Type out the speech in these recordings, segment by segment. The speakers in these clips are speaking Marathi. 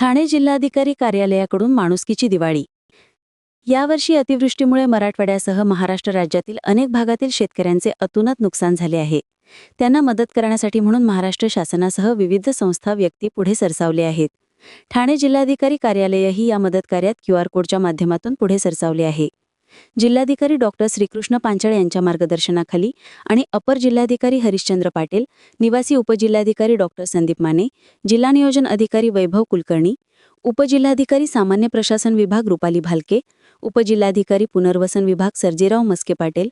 ठाणे जिल्हाधिकारी कार्यालयाकडून माणुसकीची दिवाळी. यावर्षी अतिवृष्टीमुळे मराठवाड्यासह महाराष्ट्र राज्यातील अनेक भागातील शेतकऱ्यांचे अतुनात नुकसान झाले आहे. त्यांना मदत करण्यासाठी म्हणून महाराष्ट्र शासनासह विविध संस्था व्यक्ती पुढे सरसावले आहेत. ठाणे जिल्हाधिकारी कार्यालयही या मदत कार्यात क्यू आर कोडच्या माध्यमातून पुढे सरसावले आहे. जिल्हाधिकारी डॉक्टर श्रीकृष्ण पांचाळ यांच्या मार्गदर्शनाखाली आणि अपर जिल्हाधिकारी हरिश्चंद्र पाटील निवासी उपजिल्हाधिकारी डॉक्टर संदीप माने जिल्हा नियोजन अधिकारी वैभव कुलकर्णी उपजिल्हाधिकारी सामान्य प्रशासन विभाग रुपाली भालके उपजिल्हाधिकारी पुनर्वसन विभाग सर्जेराव मस्के पाटील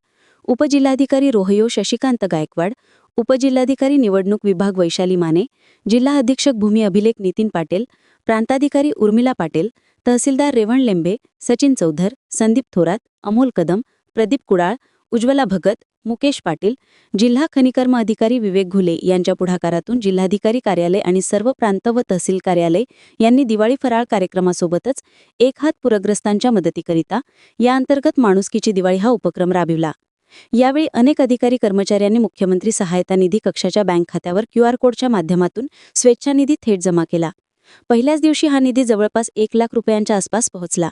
उपजिल्हाधिकारी रोहयो शशिकांत गायकवाड उपजिल्हाधिकारी निवडणूक विभाग वैशाली माने जिल्हा अधीक्षक भूमी अभिलेख नितीन पाटील प्रांताधिकारी उर्मिला पाटील तहसीलदार रेवण लेंबे सचिन चौधर संदीप थोरात अमोल कदम प्रदीप कुडाळ उज्ज्वला भगत मुकेश पाटील जिल्हा खनिकर्म अधिकारी विवेक घुले यांच्या पुढाकारातून जिल्हाधिकारी कार्यालय आणि सर्व प्रांत व तहसील कार्यालय यांनी दिवाळी फराळ कार्यक्रमासोबतच एक हात पूरग्रस्तांच्या मदतीकरिता या अंतर्गत माणुसकीची दिवाळी हा उपक्रम राबविला. यावेळी अनेक अधिकारी कर्मचाऱ्यांनी मुख्यमंत्री सहायता निधी कक्षाच्या बँक खात्यावर क्यू आर कोडच्या माध्यमातून स्वेच्छानिधी थेट जमा केला. पहिल्याच दिवशी हा निधी जवळपास एक लाख रुपयांच्या आसपास पोहोचला.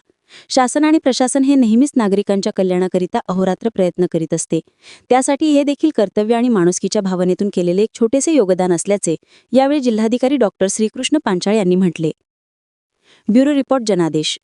शासन आणि प्रशासन हे नेहमीच नागरिकांच्या कल्याणाकरिता अहोरात्र प्रयत्न करीत असते. त्यासाठी हे देखील कर्तव्य आणि माणुसकीच्या भावनेतून केलेले एक छोटेसे योगदान असल्याचे यावेळी जिल्हाधिकारी डॉक्टर श्रीकृष्ण पांचाळ यांनी म्हटले. ब्युरो रिपोर्ट जनादेश.